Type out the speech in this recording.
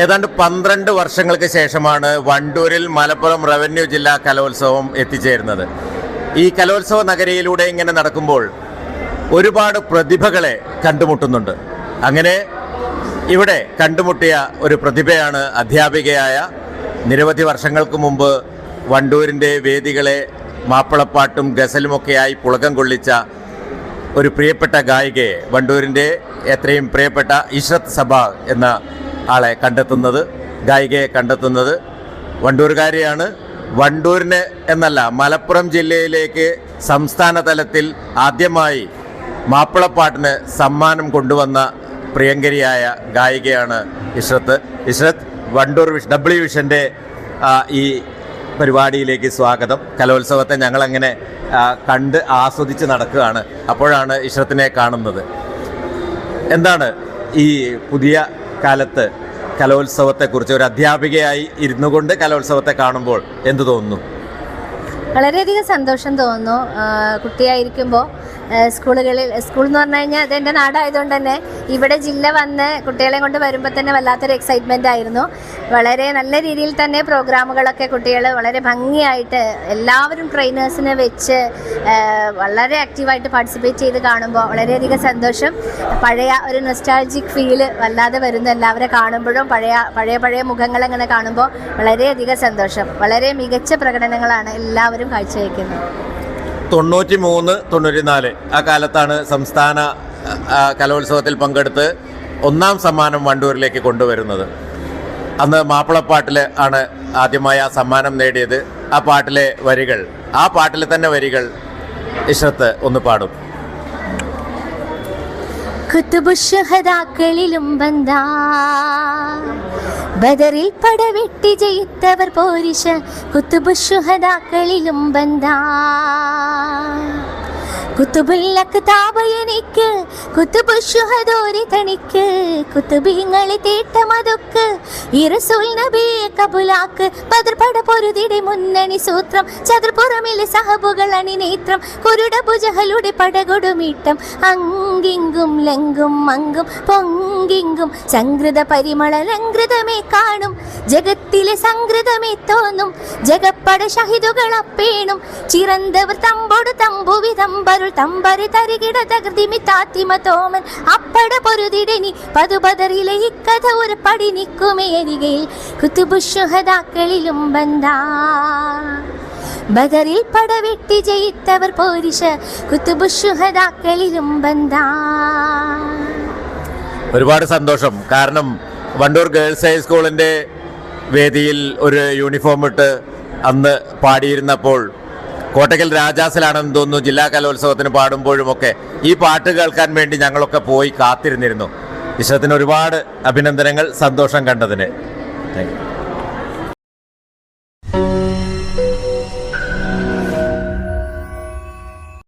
ഏതാണ്ട് പന്ത്രണ്ട് വർഷങ്ങൾക്ക് ശേഷമാണ് വണ്ടൂരിൽ മലപ്പുറം റവന്യൂ ജില്ലാ കലോത്സവം എത്തിച്ചേരുന്നത്. ഈ കലോത്സവ നഗരിയിലൂടെ ഇങ്ങനെ നടക്കുമ്പോൾ ഒരുപാട് പ്രതിഭകളെ കണ്ടുമുട്ടുന്നുണ്ട്. അങ്ങനെ ഇവിടെ കണ്ടുമുട്ടിയ ഒരു പ്രതിഭയാണ് അധ്യാപികയായ നിരവധി വർഷങ്ങൾക്ക് മുമ്പ് വണ്ടൂരിന്റെ വേദികളെ മാപ്പിളപ്പാട്ടും ഗസലുമൊക്കെയായി പുളകം കൊള്ളിച്ച ഒരു പ്രിയപ്പെട്ട ഗായികയെ വണ്ടൂരിന്റെ എത്രയും പ്രിയപ്പെട്ട ഇഷത് സഭ എന്ന ആളെ കണ്ടെത്തുന്നത് ഗായികയെ കണ്ടെത്തുന്നത്. വണ്ടൂർകാരിയാണ്. വണ്ടൂരിന് എന്നല്ല മലപ്പുറം ജില്ലയിലേക്ക് സംസ്ഥാന തലത്തിൽ ആദ്യമായി മാപ്പിളപ്പാട്ടിന് സമ്മാനം കൊണ്ടുവന്ന പ്രിയങ്കരിയായ ഗായികയാണ് ഇഷ്രത്ത് ഇഷ്റത്ത് വണ്ടൂർ വിഷ് ഡബ്ല്യു വിഷന്റെ ഈ പരിപാടിയിലേക്ക് സ്വാഗതം. കലോത്സവത്തെ ഞങ്ങളങ്ങനെ കണ്ട് ആസ്വദിച്ച് നടക്കുകയാണ്. അപ്പോഴാണ് ഇഷ്രത്തിനെ കാണുന്നത്. എന്താണ് ഈ പുതിയ കാലത്ത് കലോത്സവത്തെക്കുറിച്ച് ഒരു അധ്യാപികയായി ഇരുന്നു കൊണ്ട് കലോത്സവത്തെ കാണുമ്പോൾ എന്ത് തോന്നുന്നു? വളരെയധികം സന്തോഷം തോന്നുന്നു. കുട്ടിയായിരിക്കുമ്പോൾ സ്കൂളുകളിൽ സ്കൂൾ എന്ന് പറഞ്ഞു കഴിഞ്ഞാൽ അതെന്റെ നാടായതുകൊണ്ട് തന്നെ ഇവിടെ ജില്ല വന്ന് കുട്ടികളെ കൊണ്ട് വരുമ്പോൾ തന്നെ വല്ലാത്തൊരു എക്സൈറ്റ്മെന്റ് ആയിരുന്നു. വളരെ നല്ല രീതിയിൽ തന്നെ പ്രോഗ്രാമുകളൊക്കെ കുട്ടികൾ വളരെ ഭംഗിയായിട്ട് എല്ലാവരും ട്രെയിനേഴ്സിനെ വെച്ച് വളരെ ആക്റ്റീവായിട്ട് പാർട്ടിസിപ്പേറ്റ് ചെയ്ത് കാണുമ്പോൾ വളരെയധികം സന്തോഷം. പഴയ ഒരു നൊസ്റ്റാൾജിക് ഫീൽ വല്ലാതെ വരുന്നു എല്ലാവരെ കാണുമ്പോഴും. പഴയ പഴയ പഴയ മുഖങ്ങൾ അങ്ങനെ കാണുമ്പോൾ വളരെയധികം സന്തോഷം. വളരെ മികച്ച പ്രകടനങ്ങളാണ് എല്ലാവരും കാഴ്ചവെക്കുന്നത്. തൊണ്ണൂറ്റി മൂന്ന് തൊണ്ണൂറ്റി നാല് ആ കാലത്താണ് സംസ്ഥാന കലോത്സവത്തിൽ പങ്കെടുത്ത് ഒന്നാം സമ്മാനം വണ്ടൂരിലേക്ക് കൊണ്ടുവരുന്നത്. അന്ന് മാപ്പിളപ്പാട്ടിൽ ആണ് ആദ്യമായി ആ സമ്മാനം നേടിയത്. ആ പാട്ടിലെ വരികൾ ആ പാട്ടിലെ തന്നെ വരികൾ ഇഷ്ടത്ത് ഒന്ന് പാടും. കുത്തുബുഷഹദാക്കളിലും ബന്ധാ ബദറിൽ പടവെട്ടി ജയിത്തവർ പോരിശ കുത്തുബുഷുഹദാക്കളിലും ബന്ധാ പൊരുതിടെ മുന്നണി സൂത്രം. ചതുർപുറമിലെ സഹബുകൾ അണിനേത്രം കുരുട ഭുജകളുടെ പടകൊടുമീട്ടം അങ്കിങ്കും ലങ്കും മങ്കും പൊങ്കിങ്കും സംഗൃത പരിമള കാണും. ജഗത്തിലെ സംഗൃതമേ തോന്നും ജഗപ്പട ഷഹിദുകൾ അപ്പേണും. ചിറന്തവർ തമ്പോട് തമ്പുവി തമ്പരുൾ തമ്പരി തരികിട തകൃതിമി താത്തിമ തോമൻ. അപ്പട പൊരുതിടനി പതുപതറിലെ ഇക്കഥ ഒരു പടി നിൽക്കുമേ അരികയിൽ ബന്ധാ. ബദറിൽ പടവെട്ടി ജയിത്തവർ പോരിഷ കുത്തുബുഷുഹതാക്കളിലും ബന്ധാ. ഒരുപാട് സന്തോഷം. കാരണം വണ്ടൂർ ഗേൾസ് ഹൈസ്കൂളിന്റെ വേദിയിൽ ഒരു യൂണിഫോം ഇട്ട് അന്ന് പാടിയിരുന്നപ്പോൾ കോട്ടക്കൽ രാജാസിലാണെന്ന് തോന്നുന്നു. ജില്ലാ കലോത്സവത്തിന് പാടുമ്പോഴുമൊക്കെ ഈ പാട്ട് കേൾക്കാൻ വേണ്ടി ഞങ്ങളൊക്കെ പോയി കാത്തിരുന്നിരുന്നു. ഇഷ്ടത്തിന് ഒരുപാട് അഭിനന്ദനങ്ങൾ സന്തോഷം കണ്ടതിന്. താങ്ക്